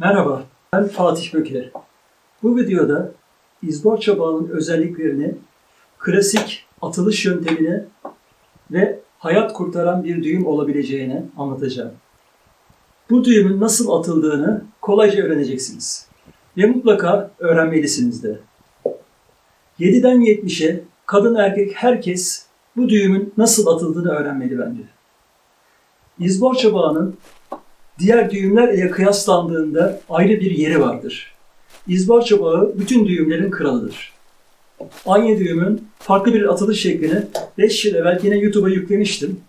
Merhaba, ben Fatih Böker. Bu videoda izborça bağının özelliklerini, klasik atılış yöntemini ve hayat kurtaran bir düğüm olabileceğini anlatacağım. Bu düğümün nasıl atıldığını kolayca öğreneceksiniz. Ve mutlaka öğrenmelisiniz de. 7'den 70'e kadın erkek herkes bu düğümün nasıl atıldığını öğrenmeli bence. İzborça bağının diğer düğümler ile kıyaslandığında ayrı bir yeri vardır. İzbarça bağı bütün düğümlerin kralıdır. Aynı düğümün farklı bir atılış şeklini 5 yıl evvel yine YouTube'a yüklemiştim.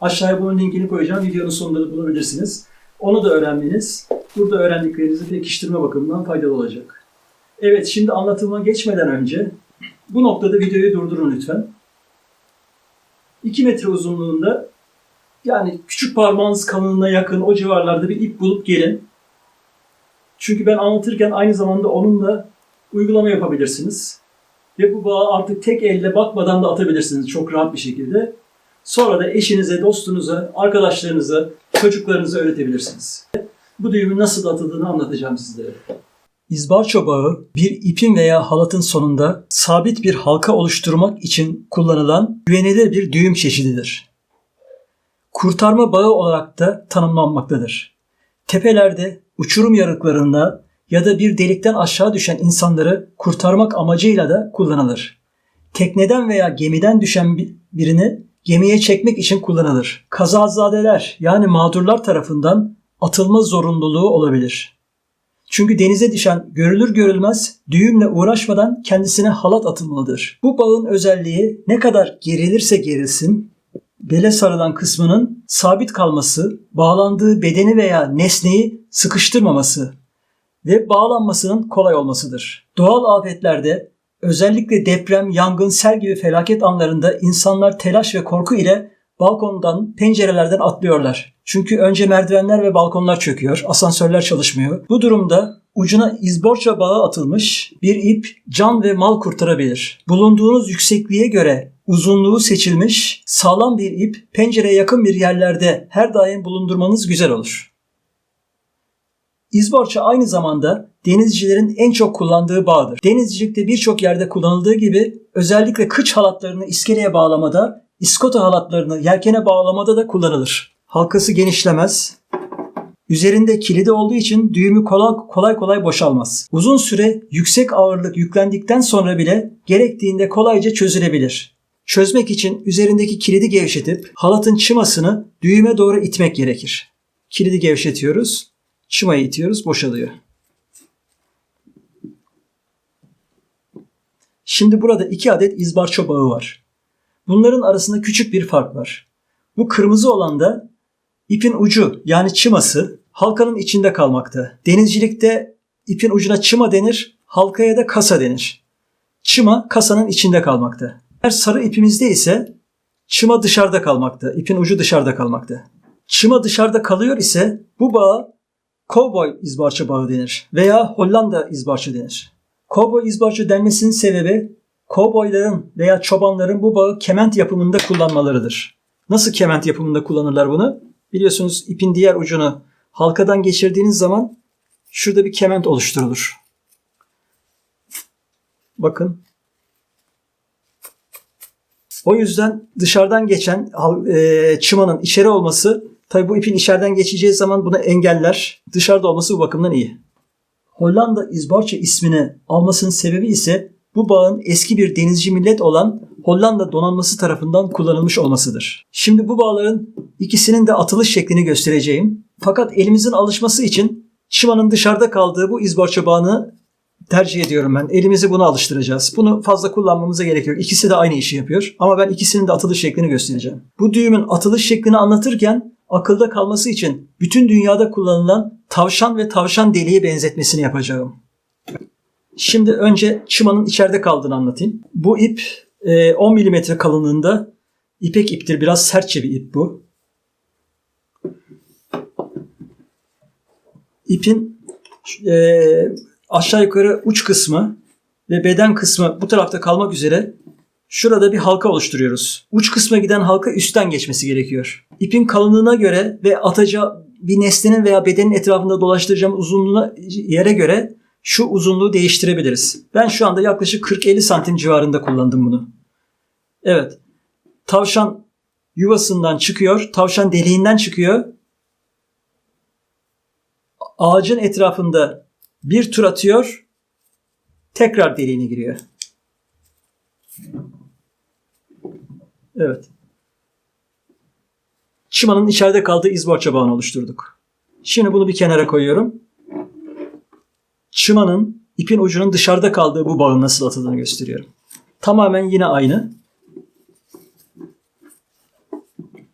Aşağıya bunun linkini koyacağım. Videonun sonunda da bulabilirsiniz. Onu da öğrenmeniz, burada öğrendiklerinizi pekiştirme bakımından faydalı olacak. Evet, şimdi anlatıma geçmeden önce bu noktada videoyu durdurun lütfen. 2 metre uzunluğunda yani küçük parmağınız kalınlığına yakın o civarlarda bir ip bulup gelin. Çünkü ben anlatırken aynı zamanda onunla uygulama yapabilirsiniz. Ve bu bağı artık tek elle bakmadan da atabilirsiniz çok rahat bir şekilde. Sonra da eşinize, dostunuza, arkadaşlarınıza, çocuklarınıza öğretebilirsiniz. Bu düğümün nasıl atıldığını anlatacağım sizlere. İzbarço bağı bir ipin veya halatın sonunda sabit bir halka oluşturmak için kullanılan güvenilir bir düğüm çeşididir kurtarma bağı olarak da tanımlanmaktadır. Tepelerde, uçurum yarıklarında ya da bir delikten aşağı düşen insanları kurtarmak amacıyla da kullanılır. Tekneden veya gemiden düşen birini gemiye çekmek için kullanılır. Kazazadeler yani mağdurlar tarafından atılma zorunluluğu olabilir. Çünkü denize düşen görülür görülmez düğümle uğraşmadan kendisine halat atılmalıdır. Bu bağın özelliği ne kadar gerilirse gerilsin bele sarılan kısmının sabit kalması, bağlandığı bedeni veya nesneyi sıkıştırmaması ve bağlanmasının kolay olmasıdır. Doğal afetlerde özellikle deprem, yangın, sel gibi felaket anlarında insanlar telaş ve korku ile balkondan, pencerelerden atlıyorlar. Çünkü önce merdivenler ve balkonlar çöküyor, asansörler çalışmıyor. Bu durumda ucuna izborça bağı atılmış bir ip can ve mal kurtarabilir. Bulunduğunuz yüksekliğe göre uzunluğu seçilmiş sağlam bir ip pencereye yakın bir yerlerde her daim bulundurmanız güzel olur. İzborça aynı zamanda denizcilerin en çok kullandığı bağdır. Denizcilikte birçok yerde kullanıldığı gibi özellikle kıç halatlarını iskeleye bağlamada, iskota halatlarını yelkene bağlamada da kullanılır. Halkası genişlemez, Üzerinde kilidi olduğu için düğümü kolay kolay, kolay boşalmaz. Uzun süre yüksek ağırlık yüklendikten sonra bile gerektiğinde kolayca çözülebilir. Çözmek için üzerindeki kilidi gevşetip halatın çımasını düğüme doğru itmek gerekir. Kilidi gevşetiyoruz, çımayı itiyoruz, boşalıyor. Şimdi burada iki adet izbarço bağı var. Bunların arasında küçük bir fark var. Bu kırmızı olan da ipin ucu yani çıması halkanın içinde kalmakta. Denizcilikte ipin ucuna çıma denir, halkaya da kasa denir. Çıma kasanın içinde kalmakta. Her sarı ipimizde ise çıma dışarıda kalmakta, ipin ucu dışarıda kalmakta. Çıma dışarıda kalıyor ise bu bağa kovboy izbarça bağı denir veya Hollanda izbarça denir. Kovboy izbarça denmesinin sebebi kovboyların veya çobanların bu bağı kement yapımında kullanmalarıdır. Nasıl kement yapımında kullanırlar bunu? Biliyorsunuz ipin diğer ucunu halkadan geçirdiğiniz zaman şurada bir kement oluşturulur. Bakın. O yüzden dışarıdan geçen e, çımanın içeri olması tabi bu ipin içeriden geçeceği zaman bunu engeller. Dışarıda olması bu bakımdan iyi. Hollanda izbarça ismini almasının sebebi ise bu bağın eski bir denizci millet olan Hollanda donanması tarafından kullanılmış olmasıdır. Şimdi bu bağların ikisinin de atılış şeklini göstereceğim. Fakat elimizin alışması için çımanın dışarıda kaldığı bu izborça bağını tercih ediyorum ben. Elimizi buna alıştıracağız. Bunu fazla kullanmamıza gerek yok. İkisi de aynı işi yapıyor. Ama ben ikisinin de atılış şeklini göstereceğim. Bu düğümün atılış şeklini anlatırken akılda kalması için bütün dünyada kullanılan tavşan ve tavşan deliği benzetmesini yapacağım. Şimdi önce çımanın içeride kaldığını anlatayım. Bu ip e, 10 mm kalınlığında ipek iptir. Biraz sertçe bir ip bu. İpin e, aşağı yukarı uç kısmı ve beden kısmı bu tarafta kalmak üzere şurada bir halka oluşturuyoruz. Uç kısma giden halka üstten geçmesi gerekiyor. İpin kalınlığına göre ve atacağı bir nesnenin veya bedenin etrafında dolaştıracağım uzunluğuna yere göre şu uzunluğu değiştirebiliriz. Ben şu anda yaklaşık 40-50 santim civarında kullandım bunu. Evet. Tavşan yuvasından çıkıyor. Tavşan deliğinden çıkıyor. Ağacın etrafında bir tur atıyor. Tekrar deliğine giriyor. Evet. Çımanın içeride kaldığı izborça bağını oluşturduk. Şimdi bunu bir kenara koyuyorum. Çımanın ipin ucunun dışarıda kaldığı bu bağın nasıl atıldığını gösteriyorum. Tamamen yine aynı.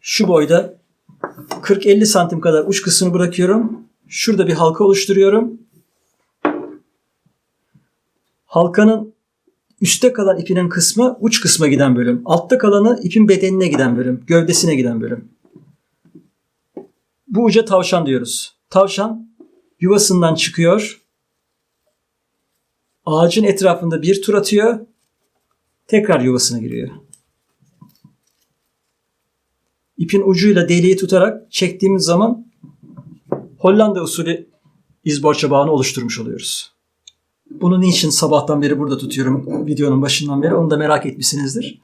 Şu boyda 40-50 santim kadar uç kısmını bırakıyorum. Şurada bir halka oluşturuyorum. Halkanın üstte kalan ipinin kısmı uç kısma giden bölüm. Altta kalanı ipin bedenine giden bölüm. Gövdesine giden bölüm. Bu uca tavşan diyoruz. Tavşan yuvasından çıkıyor. Ağacın etrafında bir tur atıyor. Tekrar yuvasına giriyor. İpin ucuyla deliği tutarak çektiğimiz zaman Hollanda usulü izborça bağını oluşturmuş oluyoruz. Bunu niçin sabahtan beri burada tutuyorum videonun başından beri onu da merak etmişsinizdir.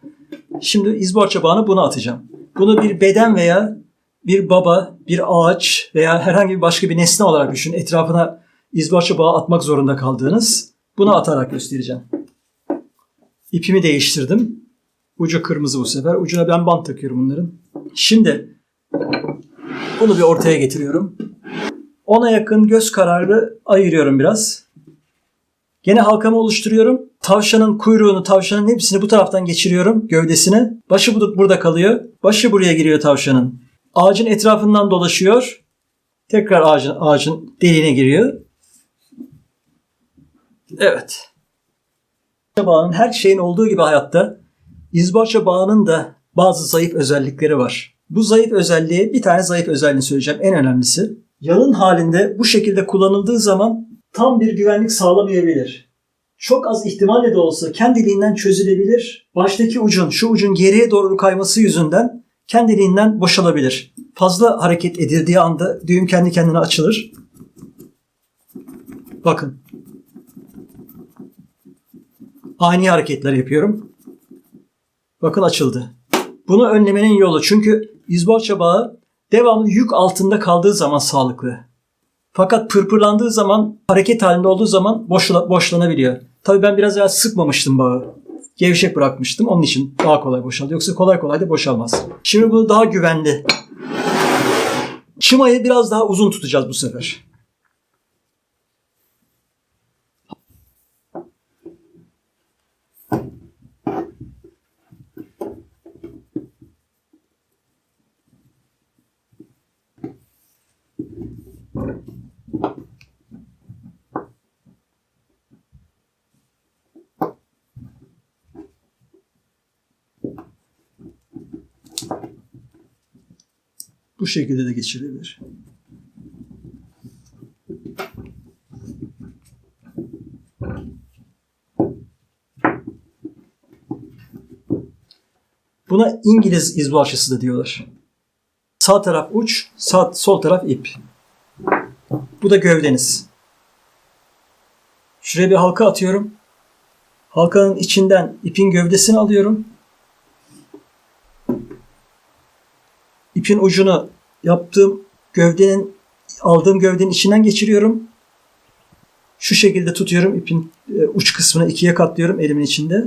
Şimdi izborça bağını buna atacağım. Bunu bir beden veya bir baba, bir ağaç veya herhangi bir başka bir nesne olarak düşün. Etrafına izborça bağı atmak zorunda kaldığınız bunu atarak göstereceğim. İpimi değiştirdim. Ucu kırmızı bu sefer. Ucuna ben bant takıyorum bunların. Şimdi bunu bir ortaya getiriyorum. Ona yakın göz kararı ayırıyorum biraz. Gene halkamı oluşturuyorum. Tavşanın kuyruğunu, tavşanın hepsini bu taraftan geçiriyorum. Gövdesini. Başı burada kalıyor. Başı buraya giriyor tavşanın. Ağacın etrafından dolaşıyor. Tekrar ağacın, ağacın deliğine giriyor. Evet. Bağının her şeyin olduğu gibi hayatta izbarça bağının da bazı zayıf özellikleri var. Bu zayıf özelliği bir tane zayıf özelliğini söyleyeceğim. En önemlisi. Yalın halinde bu şekilde kullanıldığı zaman tam bir güvenlik sağlamayabilir. Çok az ihtimalle de olsa kendiliğinden çözülebilir. Baştaki ucun, şu ucun geriye doğru kayması yüzünden kendiliğinden boşalabilir. Fazla hareket edildiği anda düğüm kendi kendine açılır. Bakın. Ani hareketler yapıyorum. Bakın açıldı. Bunu önlemenin yolu çünkü izborça bağı devamlı yük altında kaldığı zaman sağlıklı. Fakat pırpırlandığı zaman, hareket halinde olduğu zaman boşla, boşlanabiliyor. Tabii ben biraz daha sıkmamıştım bağı. Gevşek bırakmıştım. Onun için daha kolay boşaldı. Yoksa kolay kolay da boşalmaz. Şimdi bunu daha güvenli. Çımayı biraz daha uzun tutacağız bu sefer. Bu şekilde de geçirilir. Buna İngiliz izbalçısı da diyorlar. Sağ taraf uç, sağ, sol taraf ip. Bu da gövdeniz. Şuraya bir halka atıyorum. Halkanın içinden ipin gövdesini alıyorum. İpin ucunu yaptığım gövdenin aldığım gövdenin içinden geçiriyorum. Şu şekilde tutuyorum ipin e, uç kısmını ikiye katlıyorum elimin içinde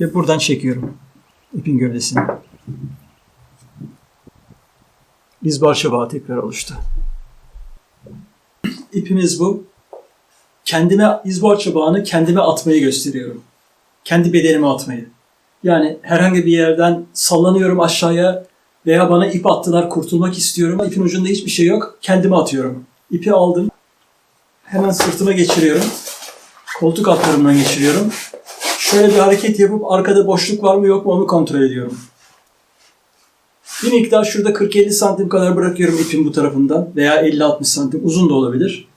ve buradan çekiyorum ipin gövdesini. İzbarça bağı tekrar oluştu. İpimiz bu. Kendime izbarça bağını kendime atmayı gösteriyorum. Kendi bedenime atmayı. Yani herhangi bir yerden sallanıyorum aşağıya veya bana ip attılar kurtulmak istiyorum. İpin ucunda hiçbir şey yok. Kendime atıyorum. İpi aldım. Hemen sırtıma geçiriyorum. Koltuk altlarımdan geçiriyorum. Şöyle bir hareket yapıp arkada boşluk var mı yok mu onu kontrol ediyorum. Bir miktar şurada 40-50 santim kadar bırakıyorum ipin bu tarafından veya 50-60 santim uzun da olabilir.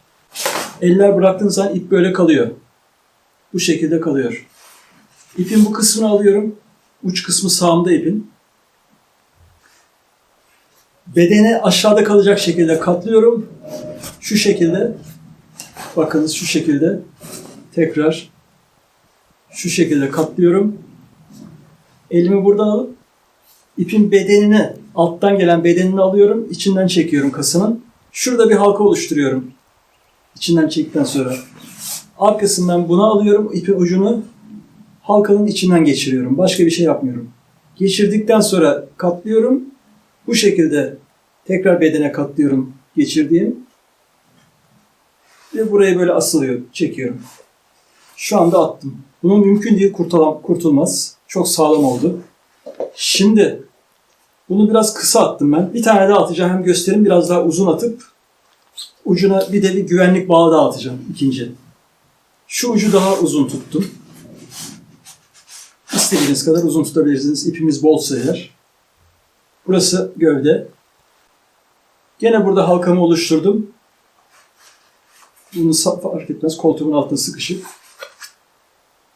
Eller bıraktığın zaman ip böyle kalıyor. Bu şekilde kalıyor. İpin bu kısmını alıyorum. Uç kısmı sağımda ipin. Bedeni aşağıda kalacak şekilde katlıyorum. Şu şekilde. Bakınız şu şekilde. Tekrar şu şekilde katlıyorum. Elimi buradan alıp ipin bedenini, alttan gelen bedenini alıyorum. içinden çekiyorum kasının. Şurada bir halka oluşturuyorum. İçinden çektikten sonra. Arkasından bunu alıyorum. ipin ucunu halkanın içinden geçiriyorum. Başka bir şey yapmıyorum. Geçirdikten sonra katlıyorum. Bu şekilde tekrar bedene katlıyorum geçirdiğim. Ve buraya böyle asılıyor, çekiyorum. Şu anda attım. Bunun mümkün değil kurtulam, kurtulmaz. Çok sağlam oldu. Şimdi bunu biraz kısa attım ben. Bir tane daha atacağım. Hem göstereyim biraz daha uzun atıp ucuna bir de bir güvenlik bağı daha atacağım ikinci. Şu ucu daha uzun tuttum. İstediğiniz kadar uzun tutabilirsiniz. İpimiz bolsa eğer. Burası gövde. Gene burada halkamı oluşturdum. Bunu fark etmez. Koltuğumun altına sıkışıp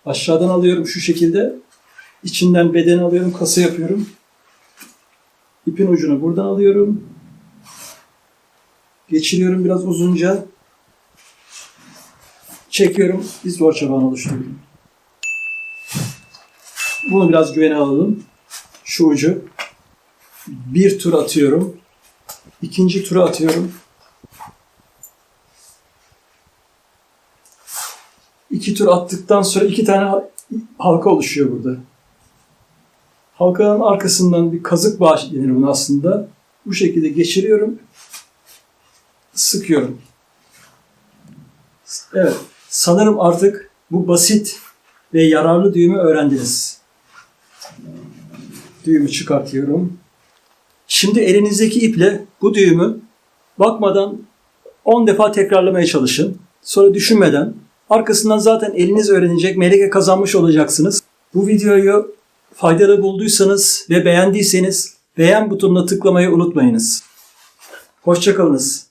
aşağıdan alıyorum şu şekilde. İçinden bedeni alıyorum, kasa yapıyorum. İpin ucunu buradan alıyorum. Geçiriyorum biraz uzunca. Çekiyorum. İzvar çabağını oluşturuyorum. Bunu biraz güvene alalım. Şu ucu. Bir tur atıyorum. İkinci tura atıyorum. İki tur attıktan sonra iki tane halka oluşuyor burada. Halkanın arkasından bir kazık bağ denir buna aslında. Bu şekilde geçiriyorum. Sıkıyorum. Evet. Sanırım artık bu basit ve yararlı düğümü öğrendiniz. Düğümü çıkartıyorum. Şimdi elinizdeki iple bu düğümü bakmadan 10 defa tekrarlamaya çalışın. Sonra düşünmeden arkasından zaten eliniz öğrenecek, meleke kazanmış olacaksınız. Bu videoyu faydalı bulduysanız ve beğendiyseniz beğen butonuna tıklamayı unutmayınız. Hoşçakalınız.